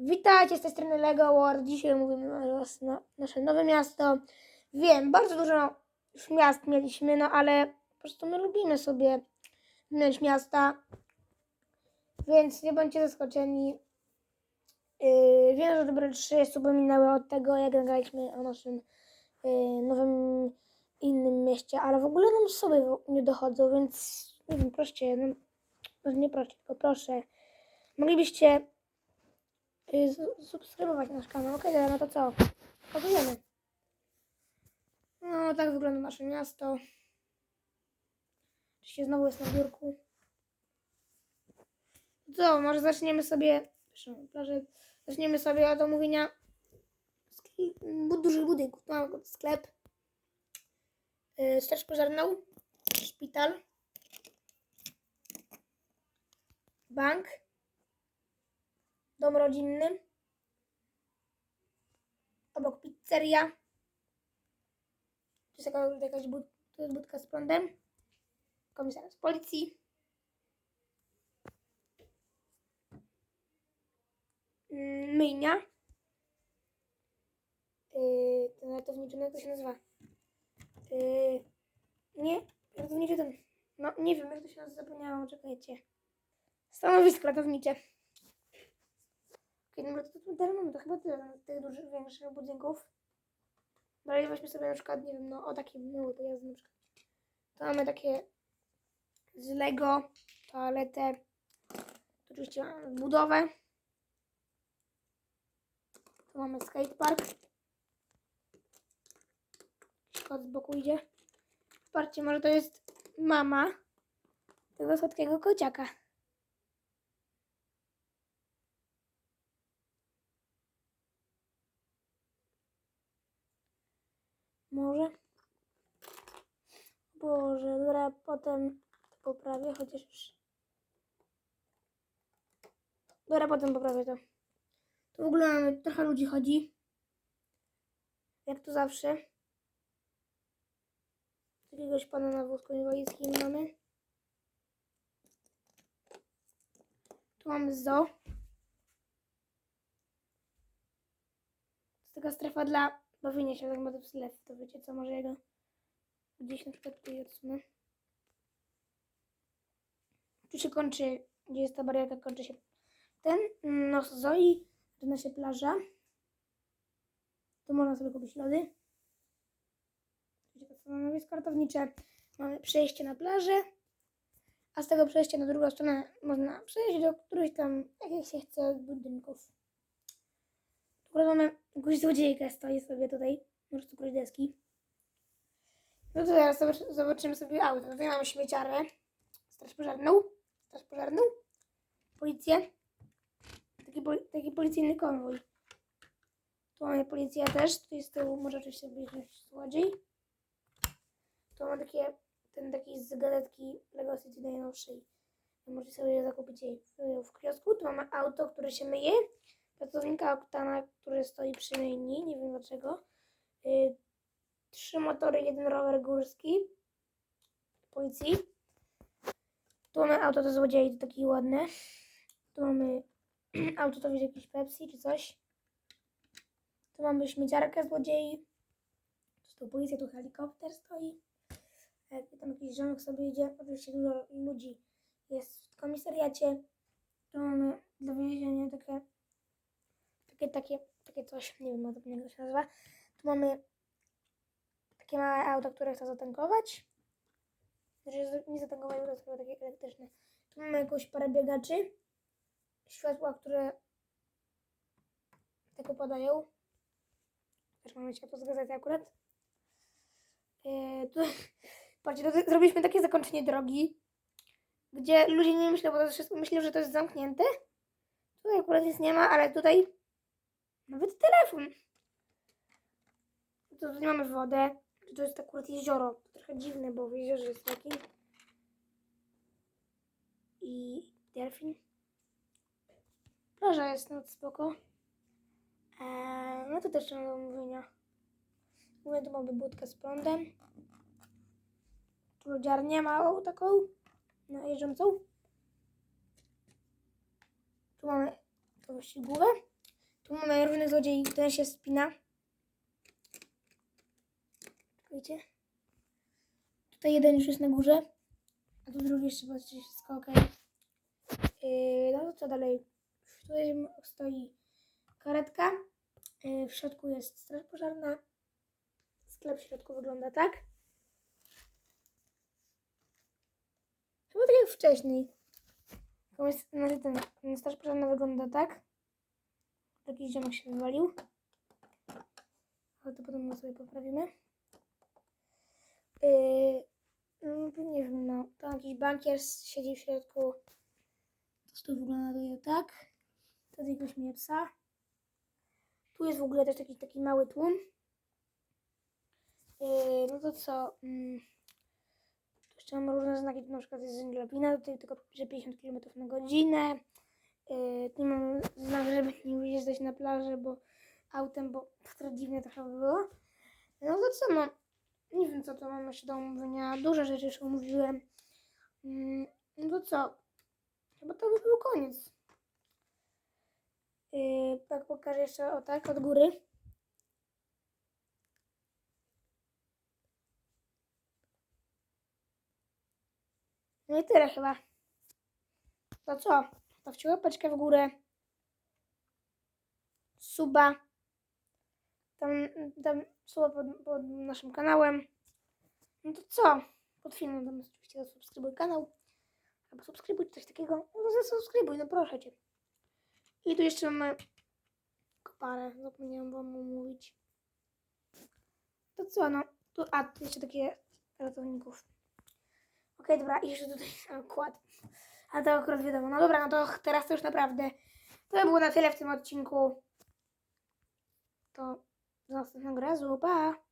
Witajcie z tej strony Lego World. Dzisiaj mówimy o na nasze nowe miasto. Wiem, bardzo dużo już miast mieliśmy, no ale po prostu my lubimy sobie mieć miasta, więc nie bądźcie zaskoczeni. Yy, wiem, że dobre trzy suby minęły od tego, jak nagraliśmy o naszym yy, nowym innym mieście, ale w ogóle nam sobie nie dochodzą, więc nie wiem, proście, no, nie proście, tylko proszę. Moglibyście subskrybować nasz kanał. Okej, dobra, no to co? Pokazujemy. No, tak wygląda nasze miasto. Oczywiście znowu jest na biurku. Co, może zaczniemy sobie... Plażę. Zaczniemy sobie od omówienia dużych budynków. Mamy sklep, yy, straż pożarną, szpital, bank, dom rodzinny, obok pizzeria, tu jest jaka, jakaś bud, tu jest budka z prądem, komisariat policji, Mm, myjnia, yy, ten ratowniczy, no jak to się nazywa? Yy, nie, ratowniczy ten, no nie wiem jak to się nazywa, zapomniałam, czekajcie. Stanowisko ratownicze. Okej, dobra, to, to, to, to chyba tyle tych dużych, większych budynków. Dalej weźmy sobie na przykład, nie wiem, no o takie małe pojazdy na przykład. To mamy takie z Lego, toaletę. Tu oczywiście budowę. Tu mamy skatepark. Kot z boku idzie. Patrzcie, może to jest mama tego słodkiego kociaka. Może? Boże, dobra, potem poprawię, chociaż już... Dobra, potem poprawię to. Tu w ogóle mamy, trochę ludzi chodzi. Jak to zawsze. Jakiegoś pana na wózku inwalidzkim mamy. Tu mamy zoo. To jest taka strefa dla bawienia się, tak ma to zlew, to wiecie co, może jego gdzieś na przykład tutaj odsunę. Tu się kończy, gdzie jest ta barierka, kończy się ten nos Zoi, zaczyna się plaża. Tu można sobie kupić lody. Stanowisko kartownicze. Mamy przejście na plażę. A z tego przejścia na drugą stronę można przejść do którychś tam, jakich się chce, budynków. Tu mamy jakąś złodziejkę, stoi sobie tutaj. Może tu któreś deski. No to teraz zobacz- zobaczymy sobie auto. Tutaj mamy śmieciarę, straż pożarną, straż pożarną, policję, taki, taki policyjny konwój. Tu mamy policję też, tu jest tyłu, może oczywiście być jakiś złodziej. Tu mamy takie, ten taki z gazetki Lego City najnowszej. Możecie sobie zakupić jej w, w kiosku. Tu mamy auto, które się myje. Pracownika Oktana, który stoi przy myjni, nie wiem dlaczego. Y, trzy motory, jeden rower górski policji. Tu mamy auto do złodziei, to takie ładne. Tu mamy auto to jakiś Pepsi czy coś. Tu mamy śmieciarkę złodziei. Tu policja, tu helikopter stoi. Tam jakiś żonek sobie idzie. Oczywiście dużo ludzi jest w komisariacie. Tu mamy do takie, takie, takie coś, nie wiem jak to się nazywa. Tu mamy takie małe auto, które chce zatankować. Znaczy nie zatankować, to jest chyba takie elektryczne. Tu mamy jakąś parę biegaczy. Światła, które tak upadają. Też mamy światło z gazety akurat. Eee, tu, patrzcie, to zrobiliśmy takie zakończenie drogi, gdzie ludzie nie myślą, bo to wszystko myślą, że to jest zamknięte. Tutaj akurat nic nie ma, ale tutaj nawet telefon. Tu, tu nie mamy wodę. To jest akurat jezioro. To trochę dziwne, bo w jeziorze jest taki. I delfin. Plaża jest no spoko. Eee, no to też nie do omówienia. Mówię, tu mamy budkę z prądem. Tu lodziarnię małą taką, no, jeżdżącą. Tu mamy tą wyścigówę. Tu mamy różnych złodziei, ten się spina. Czekajcie. Tutaj jeden już jest na górze, a tu drugi jeszcze patrzcie, wszystko ok. Yy, no to co dalej? Tutaj stoi karetka. Yy, w środku jest straż pożarna. Sklep w środku wygląda tak. Chyba tak jak wcześniej. Jest, znaczy ten, ten straż pożarna wygląda tak. Taki ziomek się wywalił. Ale to potem sobie poprawimy. Yy, no, tu nie wiem, no. Tam jakiś bankier siedzi w środku. To stół wygląda to tak. To z jego śmieje psa. Tu jest w ogóle też taki, taki mały tłum. Yy, no to co? Mm. Tu jeszcze mam różne znaki, tu na przykład jest Zinglapina, tutaj tylko że 50 km na godzinę. Yy, tu mam na plażę, bo autem, bo to dziwne trochę by było. No to co, no. Nie wiem, co to mam jeszcze do omówienia. Dużo rzeczy już omówiłem. Mm, no to co? Chyba to by był koniec. Yy, tak pokażę jeszcze o tak, od góry. No i tyle chyba. To co? Stawcie łapeczkę w górę. Suba. Tam, tam suba pod, pod naszym kanałem. No to co? Pod filmem tam oczywiście zasubskrybuj kanał. Albo subskrybuj coś takiego. No zasubskrybuj, no proszę cię. I tu jeszcze mamy koparę. Zapomniałam wam mówić. To co, no. Tu, a, tu jeszcze takie ratowników. Okej, dobra, i jeszcze tutaj kład. A to akurat wiadomo. No dobra, no to teraz to już naprawdę. To by było na tyle w tym odcinku. To do następnego razu. Pa!